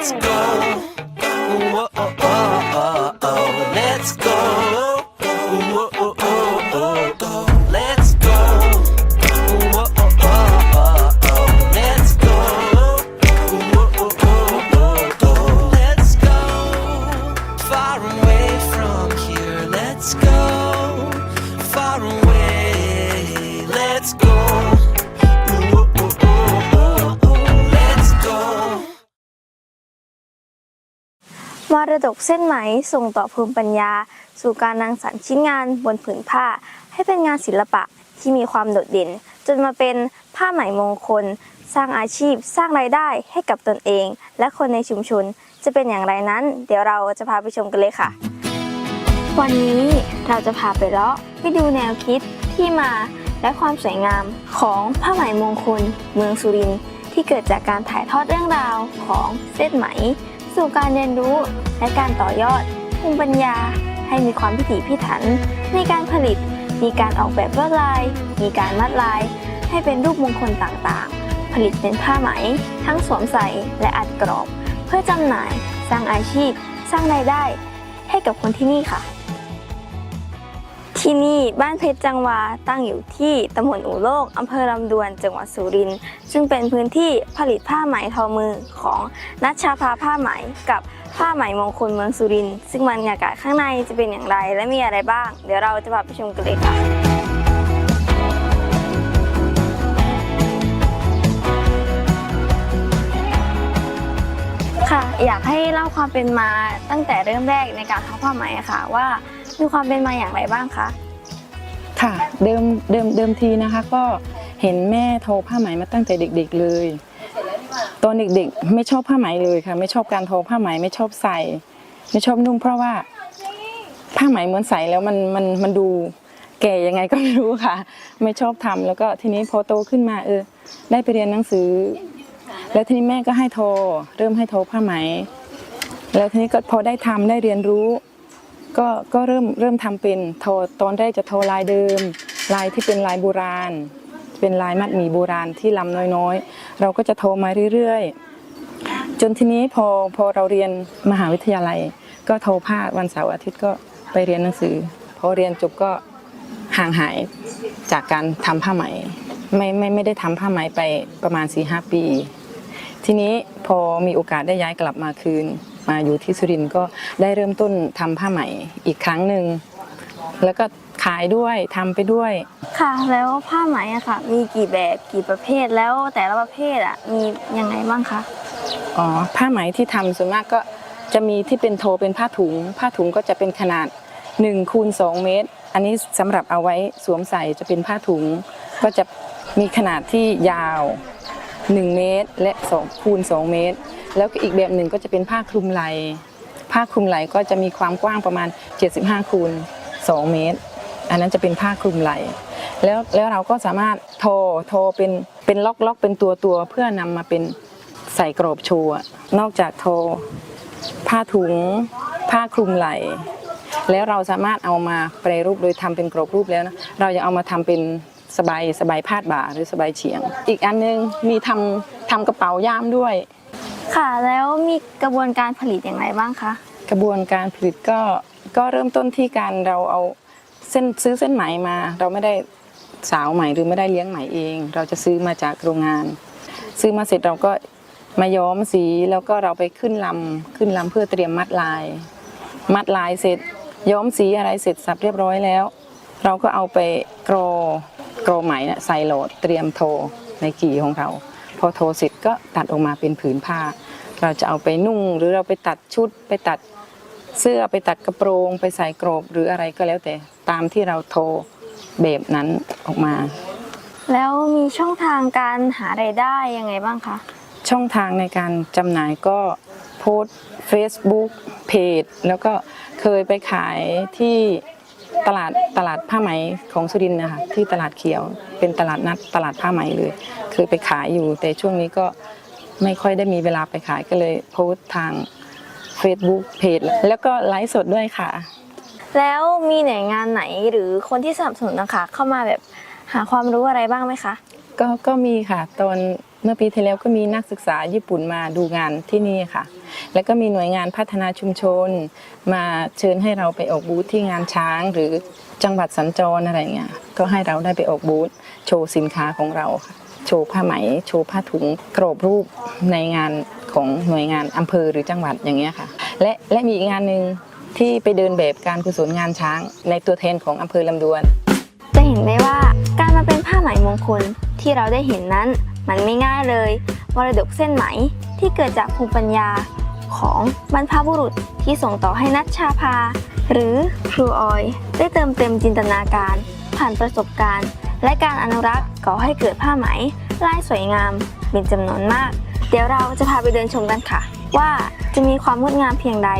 let's go. Whoa, oh, oh, oh, oh. มรดกเส้นไหมส่งต่อภูมิปัญญา สู่การนางสรรค์ชิ้นงานบนผืนผ้า ให้เป็นงานศิลปะที่มีความโดดเด่น จนมาเป็นผ้าไหมมงคล สร้างอาชีพ สร้างรายได้ให้กับตนเอง และคนในชุมชน จะเป็นอย่างไรนั้น เดี๋ยวเราจะพาไปชมกันเลยค่ะ วันนี้เราจะพาไปเลาะไปดูแนวคิดที่มาและความสวยงามของผ้าไหมมงคล เมืองสุรินทร์ที่เกิดจากการถ่ายทอดเรื่องราวของเส้นไหม สู่การเรียนรู้และการต่อยอดภูมิปัญญา ให้มีความพิถีพิถัน ในการผลิต มีการออกแบบลวดลาย มีการมัดลาย ให้เป็นรูปมงคลต่างๆ ผลิตเป็นผ้าไหม ทั้งสวมใส่และอัดกรอบ เพื่อจำหน่าย สร้างอาชีพ สร้างรายได้ ให้กับคนที่นี่ค่ะ ที่นี่บ้านเพชรจังหวาตั้งอยู่ที่ตำบลอู่โลกอำเภอลำดวนจังหวัดสุรินทร์ซึ่งเป็นพื้นที่ผลิตผ้าไหมทอมือของนัชชาภาผ้าไหมกับผ้าไหมมงคลเมืองสุรินทร์ซึ่งบรรยากาศข้างในจะเป็นอย่างไรและมีอะไรบ้าง เดี๋ยวเราจะพาไปชมกันเลยค่ะค่ะ อยากให้เล่าความเป็นมาตั้งแต่เริ่มแรกในการทอผ้าไหมค่ะว่า มีความเป็นมาอย่างไรบ้างคะ ค่ะเดิมเดิมเดิมทีนะคะ ก็เห็นแม่ทอผ้าไหมมาตั้งแต่เด็ก ๆเลย ตอนเด็กๆ ไม่ชอบผ้าไหมเลยค่ะ ไม่ชอบการทอผ้าไหมไม่ชอบใส่ ไม่ชอบนุ่งเพราะว่าผ้าไหมเหมือนใส่แล้วมันมันมันดูแก่ยังไงก็ไม่รู้ค่ะ ไม่ชอบทำแล้วก็ทีนี้พอโตขึ้นมาเออ ได้ไปเรียนหนังสือ แล้วทีนี้แม่ก็ให้โทอเริ่มให้โทอผ้าไหม แล้วทีนี้ก็พอได้ทำได้เรียนรู้ ก็ก็เริ่มเริ่มทำเป็นโทรตอนแรกจะโทรลายเดิม ลายที่เป็นลายโบราณ เป็นลายมัดหมี่โบราณที่ลำน้อยๆ เราก็จะโทรมาเรื่อยๆ จนทีนี้พอพอเราเรียนมหาวิทยาลัย ก็โทรภาควันเสาร์อาทิตย์ก็ไปเรียนหนังสือ พอเรียนจบก็ห่างหายจากการทำผ้าไหมไม่ไม่ไม่ได้ทำผ้าไหมไปประมาณ4ีหปี ทีนี้พอมีโอกาสได้ย้ายกลับมาคืน มาอยู่ที่สุรินทร์ก็ได้เริ่มต้นทำผ้าไหมอีกครั้งหนึ่งแล้วก็ขายด้วยทำไปด้วย ค่ะแล้วผ้าไหมอะค่ะ มีกี่แบบกี่ประเภทแล้วแต่ละประเภทอะมียังไงบ้างคะอ๋อผ้าไหมที่ทำส่วนมากก็จะมีที่เป็นโทเป็นผ้าถุง ผ้าถุงก็จะเป็นขนาด1คูณ2เมตร อันนี้สำหรับเอาไว้สวมใส่จะเป็นผ้าถุง ก็จะมีขนาดที่ยาว 1 เมตร และ2คูณ2เมตร แล้วก็อีกแบบหนึ่งก็จะเป็นผ้าคลุมไหล่ผ้าคลุมไหล่ก็จะมีความกว้างประมาณ 75คูณ2เมตร อันนั้นจะเป็นผ้าคลุมไหล่แล้วแล้วเราก็สามารถโทรโทรเป็นเป็นล็อกล็อกเป็นตัวตัวเพื่อนำมาเป็นใส่กรอบโชว์นอกจากโทรผ้าถุง ผ้าคลุมไหล่แล้วเราสามารถเอามาแปรรูปโดยทำเป็นกรอบรูปแล้วนะเรายังเอามาทำเป็นสบายสบายพาดบ่าหรือสบายเฉียง อีกอันนึงมีทำทำกระเป๋าย่ามด้วย ค่ะ แล้วมีกระบวนการผลิตอย่างไรบ้างคะ กระบวนการผลิตก็ก็เริ่มต้นที่การเราเอาเส้นซื้อเส้นไหมมา เราไม่ได้สาวไหมหรือไม่ได้เลี้ยงไหมเอง เราจะซื้อมาจากโรงงาน ซื้อมาเสร็จเราก็มาย้อมสีแล้วก็เราไปขึ้นลำขึ้นลำเพื่อเตรียมมัดลาย มัดลายเสร็จ ย้อมสีอะไรเสร็จสับเรียบร้อยแล้ว เราก็เอาไปกรอกรอไหมนี่ยใส่โหลดเตรียมโทในกี่ของเรา พอโทเสร็จก็ตัดออกมาเป็นผืนผ้า เราจะเอาไปนุ่งหรือเราไปตัดชุดไปตัดเสื้อไปตัดกระโปรงไปใส่กรอบหรืออะไรก็แล้วแต่ตามที่เราโทรแบบนั้นออกมา แล้วมีช่องทางการหารายได้ยังไงบ้างคะช่องทางในการจำหน่ายก็โพสต์ Facebook เพจแล้วก็เคยไปขายที่ ตลาดตลาดผ้าไหมของสุรินทร์นะคะที่ตลาดเขียวเป็นตลาดนัดตลาดผ้าไหมเลย เคยไปขายอยู่ แต่ช่วงนี้ก็ไม่ค่อยได้มีเวลาไปขายก็เลยโพสต์ทาง Facebook เพจแล้วก็ไลฟ์สดด้วยค่ะ แล้วมีหน่วยงานไหนหรือคนที่สนับสนุนนะคะ เข้ามาแบบหาความรู้อะไรบ้างไหมคะ ก็ก็มีค่ะตอน เมื่อปีที่แล้วก็มีนักศึกษาญี่ปุ่นมาดูงานที่นี่ค่ะ แล้วก็มีหน่วยงานพัฒนาชุมชน มาเชิญให้เราไปออกบูธที่งานช้างหรือจังหวัดสัญจรอะไรเงี้ย ก็ให้เราได้ไปออกบูธโชว์สินค้าของเราค่ะโชว์ผ้าไหม โชว์ผ้าถุงกรอบรูปในงานของหน่วยงานอำเภอหรือจังหวัดอย่างเงี้ยค่ะ และและมีอีกงานหนึ่งที่ไปเดินแบบการกุศลงานช้าง ในตัวแทนของอำเภอลำดวน จะเห็นได้ว่าการมาเป็นผ้าไหมมงคลที่เราได้เห็นนั้น มันไม่ง่ายเลยมรดกเส้นไหมที่เกิดจากภูมิปัญญาของบรรพบุรุษที่ส่งต่อให้นัชชาภาหรือครูออย ได้เติมเต็มจินตนาการ ผ่านประสบการณ์ และการอนุรักษ์ก่อให้เกิดผ้าไหมลายสวยงาม เป็นจำนวนมาก เดี๋ยวเราจะพาไปเดินชมกันค่ะ ว่าจะมีความงดงามเพียงใด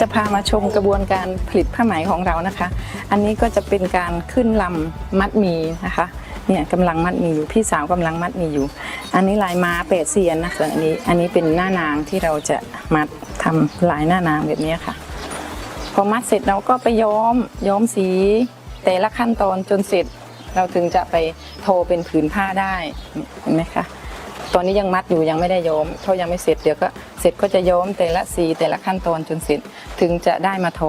จะพามาชมกระบวนการผลิตผ้าไหมของเรานะคะ อันนี้ก็จะเป็นการขึ้นลำมัดมีนะคะ เนี่ยกำลังมัดมีอยู่พี่สาวกำลังมัดมีอยู่ อันนี้ลายม้าเป็ดเซียนนะส่วนอันนี้อันนี้เป็นหน้านางที่เราจะมัดทำลายหน้านางแบบนี้ค่ะ พอมัดเสร็จเราก็ไปย้อมย้อมสี แต่ละขั้นตอนจนเสร็จเราถึงจะไปโทเป็นผืนผ้าได้เห็นไหมคะตอนนี้ยังมัดอยู่ยังไม่ได้ย้อมเพราะยังไม่เสร็จเดี๋ยวก็เสร็จก็จะย้อมแต่ละสีแต่ละขั้นตอนจนเสร็จถึงจะได้มาโท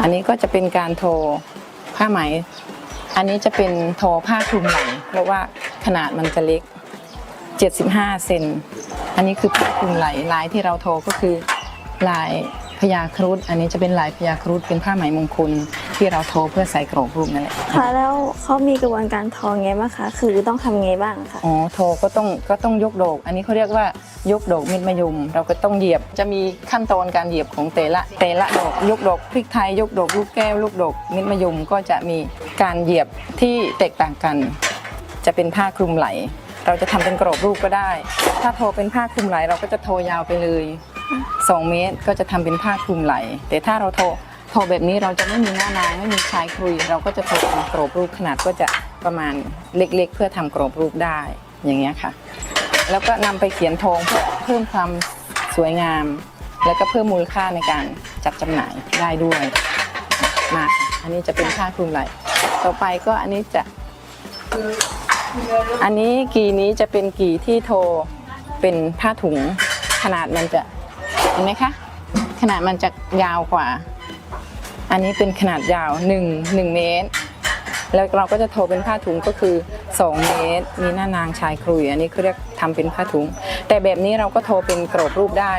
อันนี้ก็จะเป็นการโทผ้าไหม อันนี้จะเป็นทอผ้าคลุมหลังเพราะว่าขนาดมันจะเล็ก 75 เซน อันนี้คือผ้าคลุมไหลลายที่เราทอก็คือลาย พญาครุฑอันนี้จะเป็นลายพญาครุฑเป็นผ้าไหมมงคลที่เราโทรเพื่อใส่กรอบรูปนั่นแหละค่ะแล้วเขามีกระบวนการทอไงบ้างคะคือต้องทำไงบ้างคะอ๋อโทก็ต้องก็ต้องยกดอกอันนี้เขาเรียกว่ายกดอกเม็ดมะยม เราก็ต้องเหยียบจะมีขั้นตอนการเหยียบของแต่ละแต่ละดอกยกดอกพริกไทยยกดอกลูกแก้วลูกดอกเม็ดมะยมก็จะมีการเหยียบที่แตกต่างกัน จะเป็นผ้าคลุมไหล เราจะทำเป็นกรอบรูปก็ได้ ถ้าโทเป็นผ้าคลุมไหลเราก็จะโทยาวไปเลย 2 เมตรก็จะทำเป็นผ้าคลุมไหลแต่ถ้าเราโทโทแบบนี้เราจะไม่มีหน้านางไม่มีชายครุย เราก็จะโทเป็นกรอบรูปขนาดก็จะประมาณเล็กๆ เพื่อทำกรอบรูปได้อย่างเงี้ยค่ะ แล้วก็นำไปเขียนโทงเพื่อเพิ่มความสวยงาม แล้วก็เพิ่มมูลค่าในการจัดจำหน่ายได้ด้วยมาอันนี้จะเป็นผ้าคลุมไหล่ต่อไปก็อันนี้จะอันนี้กีนี้จะเป็นกีที่โทเป็นผ้าถุงขนาดมันจะ เห็นไหมคะ ขนาดมันจะยาวกว่า อันนี้เป็นขนาดยาว 1 1 เมตร แล้วเราก็จะโทเป็นผ้าถุงก็คือ 2 เมตร มีหน้านางชายครุยอันนี้คือเรียกทำเป็นผ้าถุง แต่แบบนี้เราก็โทเป็นกรอบรูปได้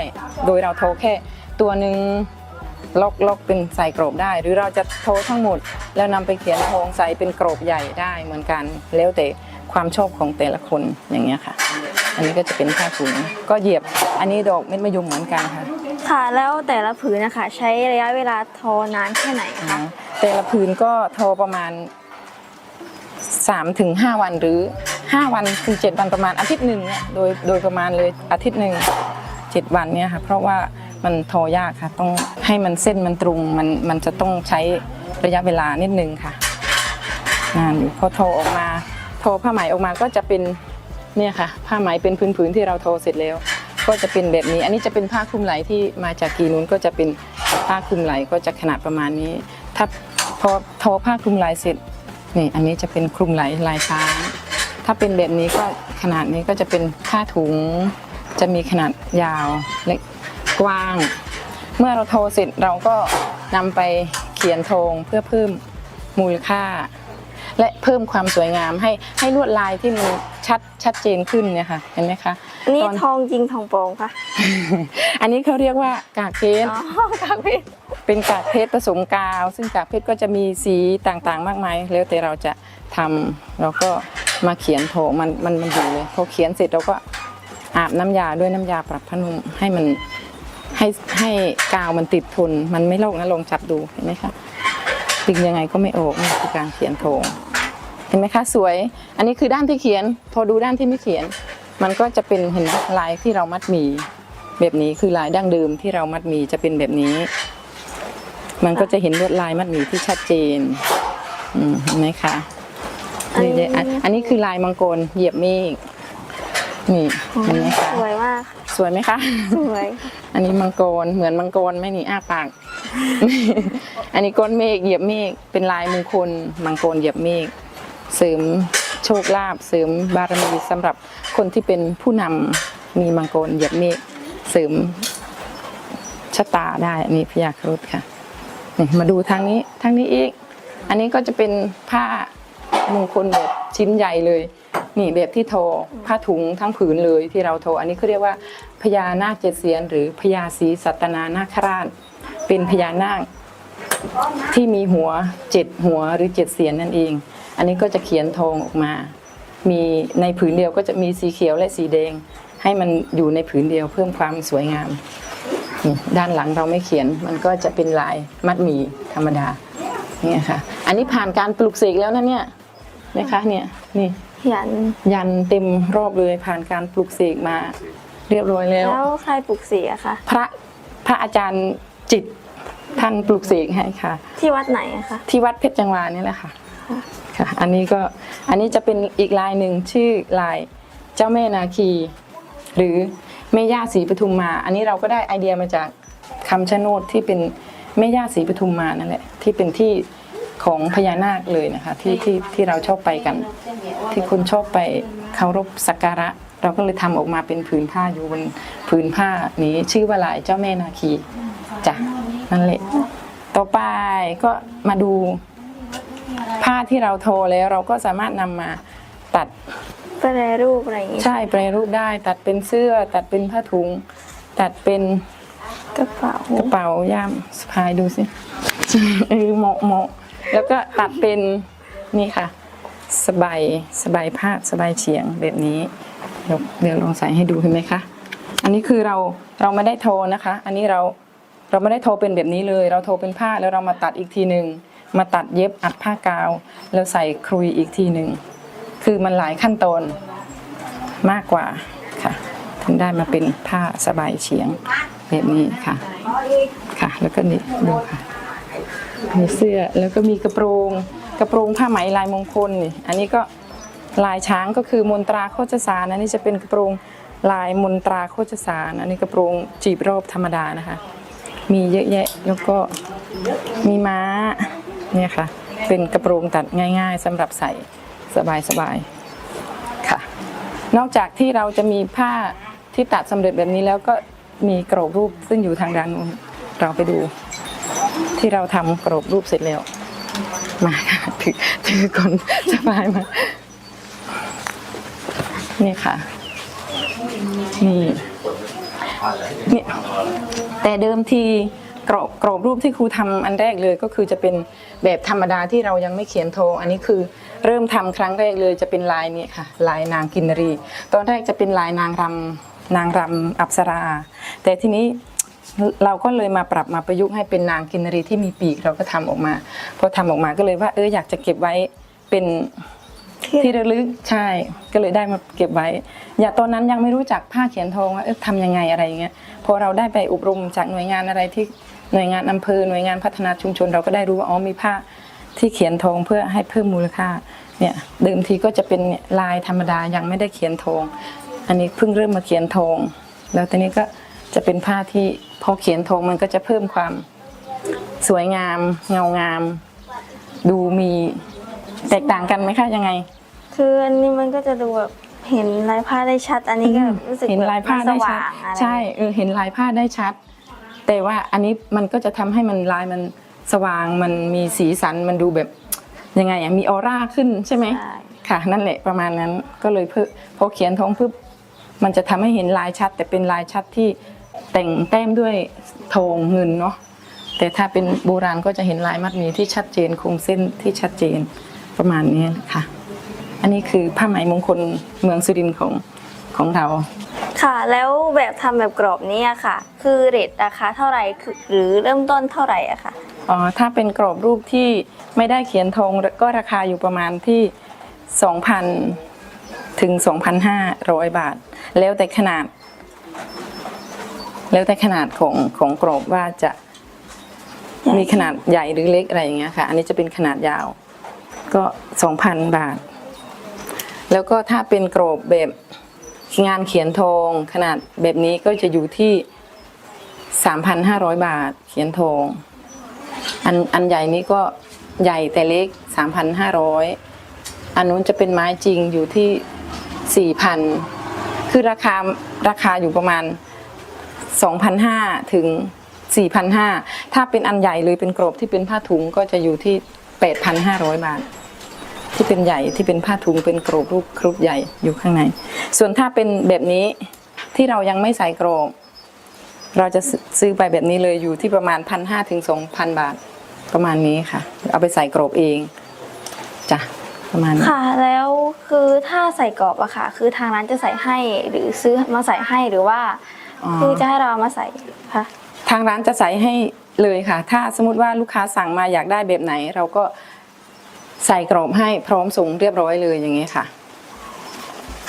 โดยเราโทแค่ตัวหนึ่งล็อกล็อกเป็นใส่กรอบได้ หรือเราจะโททั้งหมด แล้วนำไปเขียนโทงใส่เป็นกรอบใหญ่ได้เหมือนกันแล้วแต่ ความชอบของแต่ละคนอย่างเงี้ยค่ะ อันนี้ก็จะเป็นผ้าถุงก็เหยียบอันนี้ดอกเม็ดมะยมเหมือนกันค่ะ ค่ะแล้วแต่ละผืนนะคะ ใช้ระยะเวลาทอนานแค่ไหนคะแต่ละผืนก็โทรประมาณ3ถึง5วันหรือ 5 วันถึง7วันประมาณอาทิตย์หนึ่งเนี่ยโดยโดยประมาณเลยอาทิตย์หนึ่ง7วันเนี่ยค่ะเพราะว่ามันโทรยากค่ะ ต้องให้มันเส้นมันตรงมันมันจะต้องใช้ระยะเวลานิดนึงค่ะนานอยู่พอโทรออกมาโทรผ้าไหมออกมาก็จะเป็นเนี่ยค่ะ ผ้าไหมเป็นพื้นๆที่เราทรเสร็จแล้ว ก็จะเป็นแบบนี้ อันนี้จะเป็นผ้าคลุมไหล่ที่มาจากกีนู้นก็จะเป็นผ้าคลุมไหล่ก็จะขนาดประมาณนี้ ถ้าพอทอผ้าคลุมไหล่เสร็จนี่อันนี้จะเป็นคลุมไหล่ลายช้าง ถ้าเป็นแบบนี้ก็ขนาดนี้ก็จะเป็นผ้าถุง จะมีขนาดยาวเล็กกว้าง เมื่อเราทรเสร็จเราก็นำไปเขียนโทงเพื่อเพิ่มมูลค่า และเพิ่มความสวยงามให้ให้ลวดลายที่มันชัดชัดเจนขึ้นเนี่ยค่ะเห็นไหมคะอันนี่ตอนทองจริงทองปลอมคะอันนี้เขาเรียกว่ากากเพชรอ๋อกากเพชรเป็นกากเพชรผสมกาว ซึ่งกากเพชรก็จะมีสีต่างๆ มากมายแล้วแต่เราจะทำเราก็มาเขียนโถมันมันมันอยู่เลยพอเขียนเสร็จเราก็อาบน้ำยาด้วยน้ำยาปรับผ้านุ่มให้มันให้ให้กาวมันติดทน มันไม่โลกนะลองจับดูเห็นไหมคะดึงยังไงก็ไม่ออกนี่คือการเขียนโถเห็นไหมคะสวย อันนี้คือด้านที่เขียน พอดูด้านที่ไม่เขียน มันก็จะเป็นเห็นไหมลายที่เรามัดหมีแบบนี้คือลายดั้งเดิมที่เรามัดหมีจะเป็นแบบนี้ มันก็จะเห็นลวดลายมัดหมีที่ชัดเจนอืมเห็นไหมคะอันนี้ นี่เลยอันอันนี้คือลายมังกรเหยียบเมฆนี่เห็นไหมคะสวยมากสวยไหมคะ สวยอันนี้มังกรเหมือนมังกรไหม่นี่อ้าปาก อันนี้ก้นเมฆเหยียบเมฆเป็นลายมงคลมังกรเหยียบเมฆ เสริมโชคลาภเสริมบารมีสำหรับคนที่เป็นผู้นำมีมังกรเหยียบเมฆเสริมชะตาได้อันนี้พยาครุฑค่ะนี่มาดูทางนี้ทางนี้อีก อันนี้ก็จะเป็นผ้ามงคลแบบชิ้นใหญ่เลยนี่แบบที่ทอผ้าถุงทั้งผืนเลยที่เราทออันนี้เขาเรียกว่าพญานาคเจ็ดเสียน หรือพญาศรีสัตนานาคราช เป็นพญานาคที่มีหัวเจ็ดหัวหรือเจ็ดเสียนนั่นเอง อันนี้ก็จะเขียนทองออกมา มีในผืนเดียวก็จะมีสีเขียวและสีแดง ให้มันอยู่ในผืนเดียวเพิ่มความสวยงามนี่ด้านหลังเราไม่เขียนมันก็จะเป็นลายมัดหมี่ธรรมดาเนี่ยค่ะ อันนี้ผ่านการปลูกเสกแล้วนะเนี่ยนะคะเนี่ยนี่ยันยันเต็มรอบเลยผ่านการปลูกเสกมา เรียบร้อยแล้วแล้วใครปลุกเสียคะพระพระอาจารย์จิตท่านปลูกเสกให้ค่ะ ที่วัดไหนอะคะที่วัดเพชรจังหวานี่แหละค่ะ ค่ะอันนี้ก็อันนี้จะเป็นอีกลายหนึ่งชื่อลายเจ้าแม่นาคี หรือแม่ย่าศรีปทุมมา อันนี้เราก็ได้ไอเดียมาจากคำชะโนดที่เป็นแม่ย่าศรีปทุมมานั่นแหละที่เป็นที่ของพญานาคเลยนะคะที่ที่ที่เราชอบไปกัน ที่คนชอบไปเคารพสักการะ เราก็เลยทำออกมาเป็นผืนผ้าอยู่บนผืนผ้านี้ชื่อว่าลายเจ้าแม่นาคีจ้ะนั่นแหละต่อไปก็มาดู ผ้าที่เราโทรแล้วเราก็สามารถนำมาตัดแปรรูปอะไรอย่างงี้ใช่แปรรูปได้ ตัดเป็นเสื้อ ตัดเป็นผ้าถุง ตัดเป็นกระเป๋ากระเป๋าย่ามสะพายดูสิเออเหมาะเหมาะแล้วก็ตัดเป็นนี่ค่ะสบายสบายผ้าสบายเฉียงแบบนี้เดี๋ยวเดี๋ยวลองใส่ให้ดูเห็นไหมคะ อันนี้คือเราเราไม่ได้โทรนะคะ อันนี้เราเราไม่ได้โทรเป็นแบบนี้เลย เราโทรเป็นผ้าแล้วเรามาตัดอีกทีหนึ่ง มาตัดเย็บอัดผ้ากาว แล้วใส่ครุยอีกทีหนึ่งคือมันหลายขั้นตอนมากกว่าค่ะถึงได้มาเป็นผ้าสบายเฉียงแบบนี้ค่ะค่ะ แล้วก็นี่ดูค่ะมีเสื้อแล้วก็มีกระโปรงกระโปรงผ้าไหมลายมงคลนี่อันนี้ก็ลายช้างก็คือมนตราโคจสารอันนี้จะเป็นกระโปรงลายมนตราโคจสารอันนี้กระโปรงจีบรอบธรรมดานะคะ มีเยอะแยะแล้วก็มีม้า เนี่ยค่ะ เป็นกระโปรงตัดง่ายๆสำหรับใส่สบายๆค่ะ นอกจากที่เราจะมีผ้าที่ตัดสำเร็จแบบนี้แล้วก็มีกรอบรูปซึ่งอยู่ทางด้านนู้นเราไปดู ที่เราทำกรอบรูปเสร็จแล้ว มาถือถือก่อนสบายมานี่ค่ะนี่นี่แต่เดิมที รอบกรอบรูปที่ครูทำอันแรกเลยก็คือจะเป็นแบบธรรมดาที่เรายังไม่เขียนโทงอันนี้คือเริ่มทำครั้งแรกเลยจะเป็นลายนี้ค่ะ ลายนางกินรี ตอนแรกจะเป็นลายนางรำนางรำอัปสรา แต่ทีนี้เราก็เลยมาปรับมาประยุกต์ให้เป็นนางกินรีที่มีปีกเราก็ทำออกมาพอทำออกมาก็เลยว่าเอออยากจะเก็บไว้เป็นที่ระลึกใช่ก็เลยได้มาเก็บไว้ อย่าตอนนั้นยังไม่รู้จักผ้าเขียนทองว่าเออทำยังไงอะไรอย่างเงี้ยพอเราได้ไปอบรมจากหน่วยงานอะไรที่ หน่วยงานอำเภอหน่วยงานพัฒนาชุมชน เราก็ได้รู้ว่าอ๋อมีผ้าที่เขียนทองเพื่อให้เพิ่มมูลค่าเนี่ยเดิมทีก็จะเป็นเนี่ยลายธรรมดายังไม่ได้เขียนทอง อันนี้เพิ่งเริ่มมาเขียนทอง แล้วตอนนี้ก็จะเป็นผ้าที่พอเขียนทองมันก็จะเพิ่มความสวยงาม เงางาม ดูมีแตกต่างกันไหมคะยังไง คืออันนี้มันก็จะดูแบบเห็นลายผ้าได้ชัด อันนี้ก็แบบรู้สึกเห็นลายผ้าแบบได้สชัว่าดงอะไรใช่เออเห็นลายผ้าได้ชัด แต่ว่าอันนี้มันก็จะทำให้มันลายมันสว่างมันมีสีสันมันดูแบบยังไงอะมีออร่าขึ้นใช่ไหมใช่ค่ะ นั่นแหละประมาณนั้นก็เลยเพิ่มพอเขียนท้องปุ๊บมันจะทำให้เห็นลายชัด แต่เป็นลายชัดที่แต่งแต้มด้วยทองเงินเนาะแต่ถ้าเป็นโบราณก็จะเห็นลายมัดหมีที่ชัดเจนโครงเส้นที่ชัดเจนประมาณนี้ค่ะ อันนี้คือผ้าไหมมงคลเมืองสุรินทร์ของของเรา ค่ะแล้วแบบทำแบบกรอบนี้อะค่ะ คือเรทราคาเท่าไหร่คือหรือเริ่มต้นเท่าไหร่อะค่ะอ๋อถ้าเป็นกรอบรูปที่ไม่ได้เขียนธงก็ราคาอยู่ประมาณที่ 2,000 ถึง 2,500 บาท แล้วแต่ขนาด แล้วแต่ขนาดของของกรอบว่าจะใหญ่มีขนาดใหญ่หรือเล็กอะไรอย่างเงี้ยค่ะ อันนี้จะเป็นขนาดยาวก็ 2,000 บาท แล้วก็ถ้าเป็นกรอบแบบ งานเขียนทองขนาดแบบนี้ก็จะอยู่ที่ 3,500 บาทเขียนทองอันอันใหญ่นี้ก็ใหญ่แต่เล็ก 3,500 อันนู้นจะเป็นไม้จริงอยู่ที่สี่พันคือราคาราคาอยู่ประมาณสองพันห้าถึงสี่พันห้าถ้าเป็นอันใหญ่เลยเป็นกรอบที่เป็นผ้าถุงก็จะอยู่ที่แปดพันห้าร้อยบาท ที่เป็นใหญ่ที่เป็นผ้าถุงเป็นกรอบรูปครุฑใหญ่อยู่ข้างใน ส่วนถ้าเป็นแบบนี้ที่เรายังไม่ใส่กรอบเราจะซื้อซื้อไปแบบนี้เลยอยู่ที่ประมาณพันห้าถึงสองพันบาทประมาณนี้ค่ะ เอาไปใส่กรอบเองจ้ะประมาณนี้ค่ะ แล้วคือถ้าใส่กรอบอะค่ะ คือทางร้านจะใส่ให้หรือซื้อมาใส่ให้หรือว่าอ๋อคือจะให้เราเอามาใส่คะทางร้านจะใส่ให้เลยค่ะ ถ้าสมมติว่าลูกค้าสั่งมาอยากได้แบบไหน เราก็ ใส่กรอบให้พร้อมส่งเรียบร้อยเลยอย่างนี้ค่ะ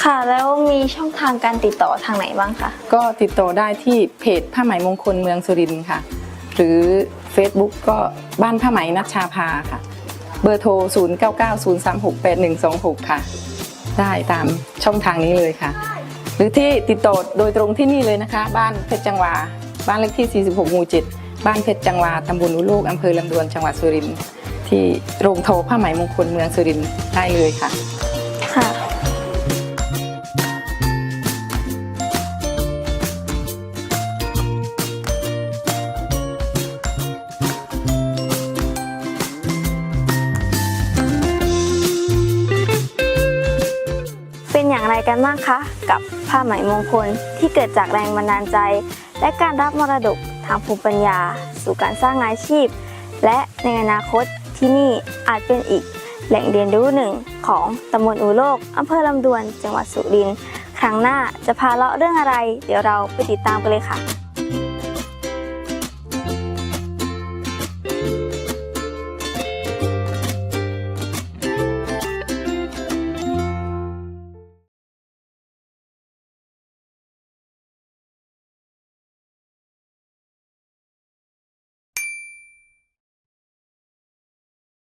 ค่ะ แล้วมีช่องทางการติดต่อทางไหนบ้างคะก็ติดต่อได้ที่เพจผ้าไหมมงคลเมืองสุรินทร์ค่ะ หรือ Facebook ก็บ้านผ้าไหมนัชชาภาค่ะ เบอร์โทร 0990368126 ค่ะ ได้ตามช่องทางนี้เลยค่ะ หรือที่ติดต่อโดยตรงที่นี่เลยนะคะ บ้านเพชรจังหวา บ้านเลขที่ 46 หมู่ 7 บ้านเพชรจังหวาตำบลอุลูกอำเภอลำดวนจังหวัดสุรินทร์ ที่โรงโทผ้าไหมมงคลเมืองสุรินทร์ได้เลยค่ะ ค่ะเป็นอย่างไรกันบ้างคะ กับผ้าไหมมงคลที่เกิดจากแรงบันดาลใจ และการรับมรดกทางภูมิปัญญา สู่การสร้างอาชีพ และในอนาคต ที่นี่อาจเป็นอีกแหล่งเรียนรู้หนึ่งของตำบลอูโลกอำเภอลำดวน จังหวัดสุรินทร์ ครั้งหน้าจะพาเลาะเรื่องอะไร เดี๋ยวเราไปติดตามกันเลยค่ะ